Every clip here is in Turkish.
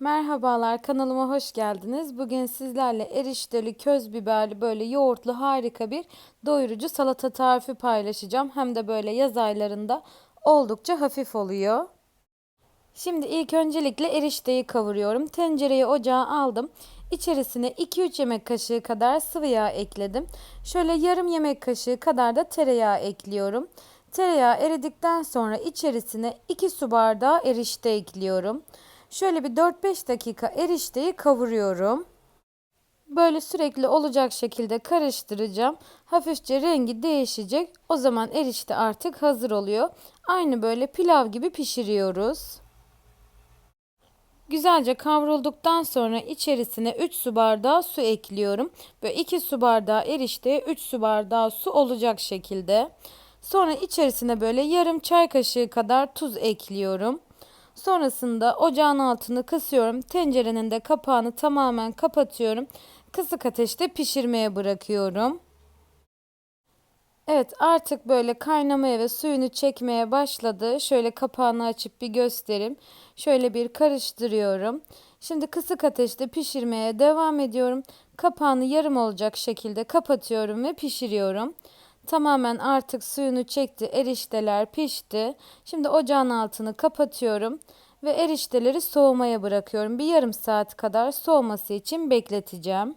Merhabalar kanalıma hoş geldiniz. Bugün sizlerle erişteli, köz biberli böyle yoğurtlu harika bir doyurucu salata tarifi paylaşacağım. Hem de böyle yaz aylarında oldukça hafif oluyor. Şimdi ilk öncelikle erişteyi kavuruyorum. Tencereyi ocağa aldım. İçerisine 2-3 yemek kaşığı kadar sıvı yağ ekledim. Şöyle yarım yemek kaşığı kadar da tereyağı ekliyorum. Tereyağı eridikten sonra içerisine 2 su bardağı erişte ekliyorum. Şöyle bir 4-5 dakika erişteyi kavuruyorum. Böyle sürekli olacak şekilde karıştıracağım. Hafifçe rengi değişecek. O zaman erişte artık hazır oluyor. Aynı böyle pilav gibi pişiriyoruz. Güzelce kavrulduktan sonra içerisine 3 su bardağı su ekliyorum. Böyle 2 su bardağı erişteye 3 su bardağı su olacak şekilde. Sonra içerisine böyle yarım çay kaşığı kadar tuz ekliyorum. Sonrasında ocağın altını kısıyorum. Tencerenin de kapağını tamamen kapatıyorum. Kısık ateşte pişirmeye bırakıyorum. Evet artık böyle kaynamaya ve suyunu çekmeye başladı. Şöyle kapağını açıp bir göstereyim. Şöyle bir karıştırıyorum. Şimdi kısık ateşte pişirmeye devam ediyorum. Kapağını yarım olacak şekilde kapatıyorum ve pişiriyorum. Tamamen artık suyunu çekti. Erişteler pişti. Şimdi ocağın altını kapatıyorum ve erişteleri soğumaya bırakıyorum. Bir yarım saat kadar soğuması için bekleteceğim.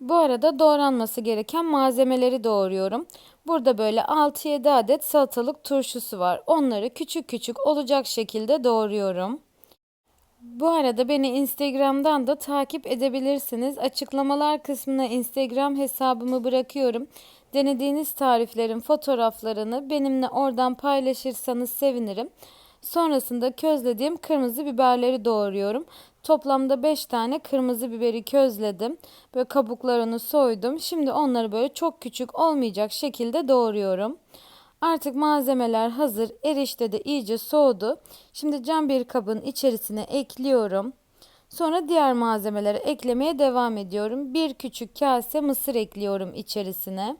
Bu arada doğranması gereken malzemeleri doğruyorum. Burada böyle 6-7 adet salatalık turşusu var. Onları küçük küçük olacak şekilde doğruyorum. Bu arada beni Instagram'dan da takip edebilirsiniz. Açıklamalar kısmına Instagram hesabımı bırakıyorum. Denediğiniz tariflerin fotoğraflarını benimle oradan paylaşırsanız sevinirim. Sonrasında közlediğim kırmızı biberleri doğruyorum. Toplamda 5 tane kırmızı biberi közledim. Böyle kabuklarını soydum. Şimdi onları böyle çok küçük olmayacak şekilde doğruyorum. Artık malzemeler hazır. Erişte de iyice soğudu. Şimdi cam bir kabın içerisine ekliyorum. Sonra diğer malzemeleri eklemeye devam ediyorum. Bir küçük kase mısır ekliyorum içerisine.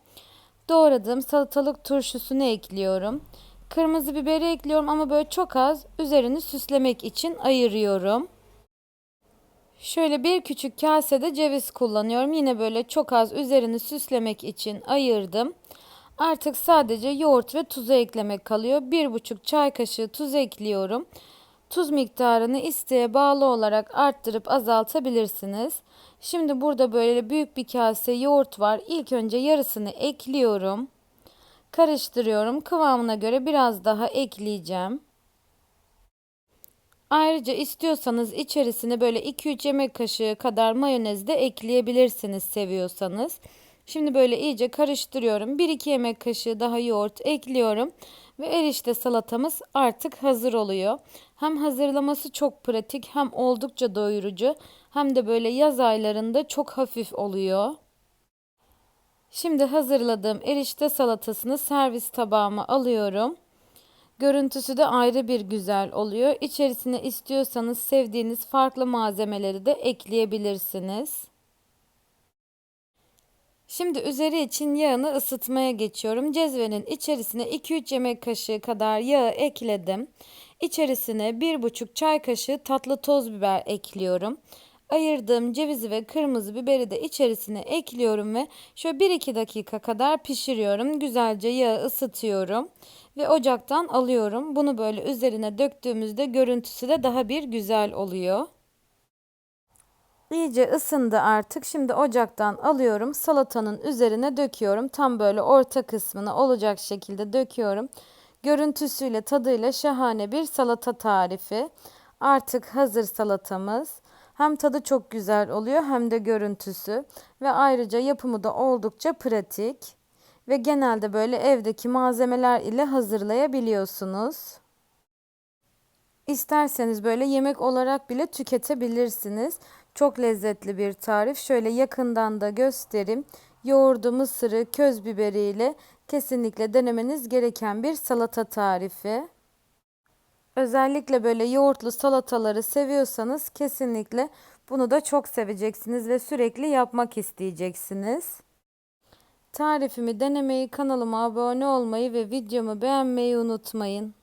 Doğradığım salatalık turşusunu ekliyorum. Kırmızı biberi ekliyorum ama böyle çok az üzerini süslemek için ayırıyorum. Şöyle bir küçük kasede ceviz kullanıyorum. Yine böyle çok az üzerini süslemek için ayırdım. Artık sadece yoğurt ve tuzu eklemek kalıyor. Bir buçuk çay kaşığı tuz ekliyorum. Tuz miktarını isteğe bağlı olarak arttırıp azaltabilirsiniz. Şimdi burada böyle büyük bir kase yoğurt var. İlk önce yarısını ekliyorum. Karıştırıyorum. Kıvamına göre biraz daha ekleyeceğim. Ayrıca istiyorsanız içerisine böyle 2-3 yemek kaşığı kadar mayonez de ekleyebilirsiniz seviyorsanız. Şimdi böyle iyice karıştırıyorum. 1-2 yemek kaşığı daha yoğurt ekliyorum. Ve erişte salatamız artık hazır oluyor. Hem hazırlaması çok pratik hem oldukça doyurucu hem de böyle yaz aylarında çok hafif oluyor. Şimdi hazırladığım erişte salatasını servis tabağıma alıyorum. Görüntüsü de ayrı bir güzel oluyor. İçerisine istiyorsanız sevdiğiniz farklı malzemeleri de ekleyebilirsiniz. Şimdi üzeri için yağını ısıtmaya geçiyorum. Cezvenin içerisine 2-3 yemek kaşığı kadar yağı ekledim. İçerisine 1,5 çay kaşığı tatlı toz biber ekliyorum. Ayırdığım cevizi ve kırmızı biberi de içerisine ekliyorum ve şöyle 1-2 dakika kadar pişiriyorum. Güzelce yağı ısıtıyorum ve ocaktan alıyorum. Bunu böyle üzerine döktüğümüzde görüntüsü de daha bir güzel oluyor. İyice ısındı artık. Şimdi ocaktan alıyorum. Salatanın üzerine döküyorum. Tam böyle orta kısmına olacak şekilde döküyorum. Görüntüsüyle tadıyla şahane bir salata tarifi. Artık hazır salatamız. Hem tadı çok güzel oluyor hem de görüntüsü ve ayrıca yapımı da oldukça pratik ve genelde böyle evdeki malzemeler ile hazırlayabiliyorsunuz. İsterseniz böyle yemek olarak bile tüketebilirsiniz. Çok lezzetli bir tarif. Şöyle yakından da göstereyim. Yoğurdu, mısırı, köz biberiyle kesinlikle denemeniz gereken bir salata tarifi. Özellikle böyle yoğurtlu salataları seviyorsanız kesinlikle bunu da çok seveceksiniz ve sürekli yapmak isteyeceksiniz. Tarifimi denemeyi, kanalıma abone olmayı ve videomu beğenmeyi unutmayın.